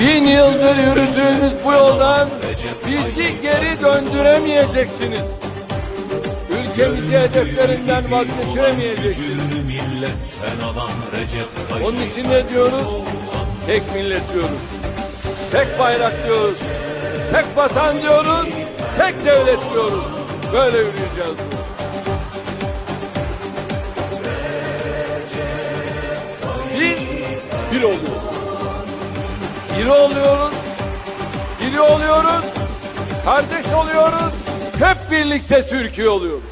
Bin yıldır yürüdüğünüz bu yoldan bizi geri döndüremeyeceksiniz. Ülkemizi hedeflerinden vazgeçiremeyeceksiniz. Onun için ne diyoruz? Tek millet diyoruz. Tek bayrak diyoruz. Tek vatan diyoruz. Tek devlet diyoruz. Böyle yürüyeceğiz. Biz bir oluyoruz. Biri oluyoruz. Biri oluyoruz. Kardeş oluyoruz. Hep birlikte Türkiye oluyoruz.